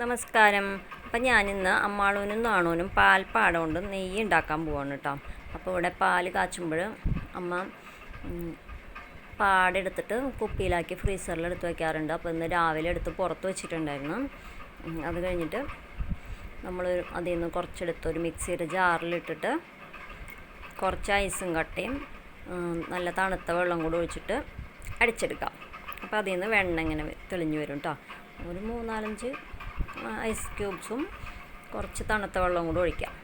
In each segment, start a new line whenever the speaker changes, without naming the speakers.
നമസ്കാരം. അപ്പം ഞാനിന്ന് അമ്മാളൂനും നാണൂനും പാൽപ്പാട കൊണ്ട് നെയ്യ് ഉണ്ടാക്കാൻ പോവാണ് കേട്ടോ അപ്പോൾ ഇവിടെ പാൽ കാച്ചുമ്പോൾ അമ്മ പാടെടുത്തിട്ട് കുപ്പിയിലാക്കി ഫ്രീസറിൽ എടുത്ത് വയ്ക്കാറുണ്ട് അപ്പോൾ ഇന്ന് രാവിലെ എടുത്ത് പുറത്ത് വെച്ചിട്ടുണ്ടായിരുന്നു. അത് കഴിഞ്ഞിട്ട് നമ്മൾ അതിൽ നിന്ന് കുറച്ചെടുത്ത് ഒരു മിക്സിയുടെ ജാറിലിട്ടിട്ട് കുറച്ച് ഐസും കട്ടയും നല്ല തണുത്ത വെള്ളം കൂടി ഒഴിച്ചിട്ട് അടിച്ചെടുക്കാം. അപ്പോൾ അതിൽ നിന്ന് വെണ്ണ ഇങ്ങനെ തെളിഞ്ഞു വരും കേട്ടോ ഒരു മൂന്നാലഞ്ച് ഐസ് ക്യൂബ്സും കുറച്ച് തണുത്ത വെള്ളം കൂടി ഒഴിക്കാം.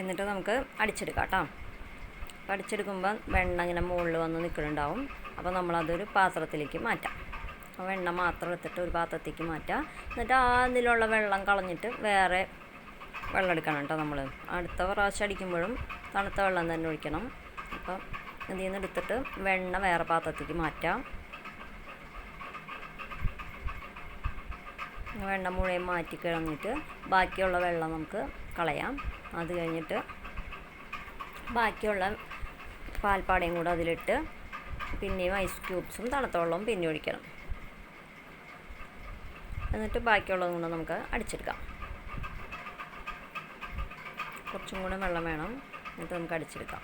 എന്നിട്ട് നമുക്ക് അടിച്ചെടുക്കാം കേട്ടോ. അപ്പോൾ അടിച്ചെടുക്കുമ്പോൾ വെണ്ണ ഇങ്ങനെ മുകളിൽ വന്ന് നിൽക്കുന്നുണ്ടാവും അപ്പോൾ നമ്മളതൊരു പാത്രത്തിലേക്ക് മാറ്റാം. ആ വെണ്ണ മാത്രം എടുത്തിട്ട് ഒരു പാത്രത്തേക്ക് മാറ്റാം. എന്നിട്ട് ആ അതിലുള്ള വെള്ളം കളഞ്ഞിട്ട് വേറെ വെള്ളം എടുക്കണം കേട്ടോ നമ്മൾ അടുത്ത പ്രാവശ്യം അടിക്കുമ്പോഴും തണുത്ത വെള്ളം തന്നെ ഒഴിക്കണം. അപ്പം ഇതിൽ നിന്ന് എടുത്തിട്ട് വെണ്ണ വേറെ പാത്രത്തേക്ക് മാറ്റാം. വെണ്ണ മുഴുവൻ മാറ്റി കളഞ്ഞിട്ട് ബാക്കിയുള്ള വെള്ളം നമുക്ക് കളയാം. അത് കഴിഞ്ഞിട്ട് ബാക്കിയുള്ള പാൽപ്പാടയും കൂടെ അതിലിട്ട് പിന്നെയും ഐസ് ക്യൂബ്സും തണുത്തവെള്ളവും പിന്നെ ഒഴിക്കണം. എന്നിട്ട് ബാക്കിയുള്ളതും കൂടെ നമുക്ക് അടിച്ചെടുക്കാം. കുറച്ചും കൂടെ വെള്ളം വേണം. എന്നിട്ട് നമുക്ക് അടിച്ചെടുക്കാം.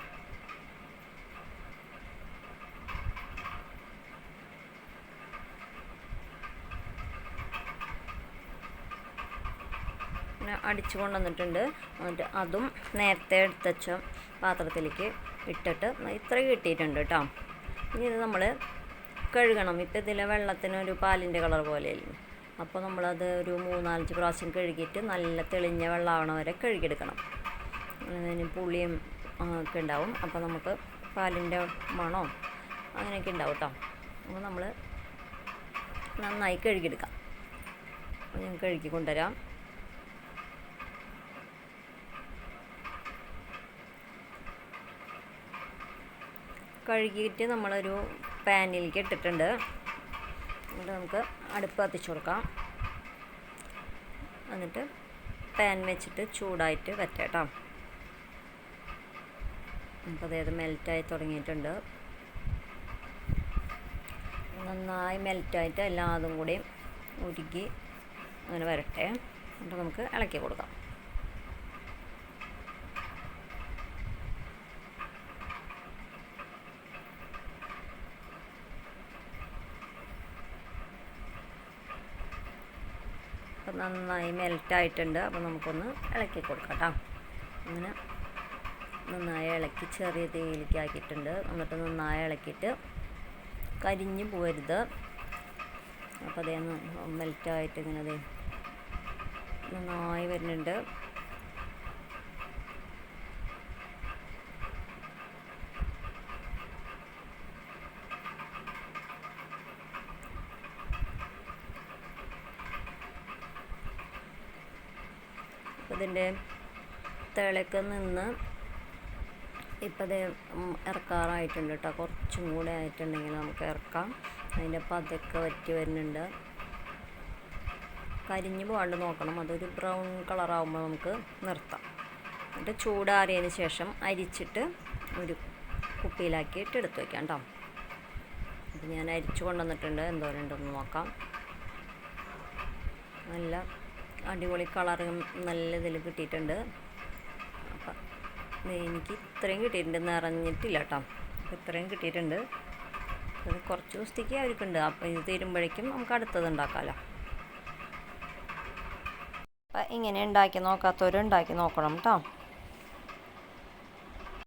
അടിച്ചു കൊണ്ടുവന്നിട്ടുണ്ട്. എന്നിട്ട് അതും നേരത്തെ എടുത്തച്ച പാത്രത്തിലേക്ക് ഇട്ടിട്ട് ഇത്ര കിട്ടിയിട്ടുണ്ട് കേട്ടോ. ഇനി ഇത് നമ്മൾ കഴുകണം. ഇപ്പം ഇതിലെ വെള്ളത്തിന് ഒരു പാലിന്റെ കളർ പോലെയല്ലേ. അപ്പോൾ നമ്മളത് ഒരു മൂന്നാലഞ്ച് പ്രാവശ്യം കഴുകിയിട്ട് നല്ല തെളിഞ്ഞ വെള്ളമാവണ വരെ കഴുകിയെടുക്കണം. അതിന് പുളിയും ഒക്കെ ഉണ്ടാവും. അപ്പോൾ നമുക്ക് പാലിന്റെ മണോ അങ്ങനെയൊക്കെ ഉണ്ടാവും കേട്ടോ. അപ്പോൾ നമ്മൾ നന്നായി കഴുകിയെടുക്കാം. ഞാൻ കഴുകി കൊണ്ടുവരാം. കഴുകിയിട്ട് നമ്മളൊരു പാനിലേക്ക് ഇട്ടിട്ടുണ്ട്. എന്നിട്ട് നമുക്ക് അടുപ്പ് കത്തിച്ചു കൊടുക്കാം. എന്നിട്ട് പാൻ വെച്ചിട്ട് ചൂടായിട്ട് കേട്ടോ അപ്പോൾ അതായത് മെൽറ്റായി തുടങ്ങിയിട്ടുണ്ട്. നന്നായി മെൽറ്റായിട്ട് എല്ലാതും കൂടി ഉരുക്കി അങ്ങനെ വരട്ടെ. എന്നിട്ട് നമുക്ക് ഇളക്കി കൊടുക്കാം. നന്നായി മെൽറ്റായിട്ടുണ്ട്. അപ്പോൾ നമുക്കൊന്ന് ഇളക്കി കൊടുക്കാം കേട്ടോ. അങ്ങനെ നന്നായി ഇളക്കി ചെറിയ തീയിലേക്ക് ആക്കിയിട്ടുണ്ട്. എന്നിട്ട് നന്നായി ഇളക്കിയിട്ട് കരിഞ്ഞു പോരുത്. അപ്പോൾ അതേ മെൽറ്റായിട്ട് ഇങ്ങനെ അതേ നന്നായി വരുന്നുണ്ട്. ഇതിന്റെ തിളക്ക് നിന്ന് ഇപ്പം ഇത് ഇറക്കാറായിട്ടുണ്ട് കേട്ടോ കുറച്ചും കൂടെ ആയിട്ടുണ്ടെങ്കിൽ നമുക്ക് ഇറക്കാം അതിന്റെ പതൊക്കെ വറ്റി വരുന്നുണ്ട്. കരിഞ്ഞു പോകാണ്ട് നോക്കണം. അതൊരു ബ്രൗൺ കളറാകുമ്പോൾ നമുക്ക് നിർത്താം. എന്നിട്ട് ചൂടാറിയതിന് ശേഷം അരിച്ചിട്ട് ഒരു കുപ്പിയിലാക്കിയിട്ട് എടുത്തു വയ്ക്കാം കേട്ടോ അപ്പം ഞാൻ അരിച്ചു കൊണ്ടുവന്നിട്ടുണ്ട്. എന്തോരം ഉണ്ടെന്ന് നോക്കാം. നല്ല അടിപൊളി കളറും നല്ല ഇതിൽ കിട്ടിയിട്ടുണ്ട്. അപ്പം എനിക്ക് ഇത്രയും കിട്ടിയിട്ടുണ്ട് നിറഞ്ഞിട്ടില്ല കേട്ടോ ഇത്രയും കിട്ടിയിട്ടുണ്ട്. അത് കുറച്ച് ദിവസത്തേക്ക് അവർക്കുണ്ട് അപ്പം ഇത് തീരുമ്പോഴേക്കും നമുക്ക് അടുത്തത് ഉണ്ടാക്കാമല്ലോ അപ്പം ഇങ്ങനെ ഉണ്ടാക്കി നോക്കാത്തവരും ഉണ്ടാക്കി നോക്കണം കേട്ടോ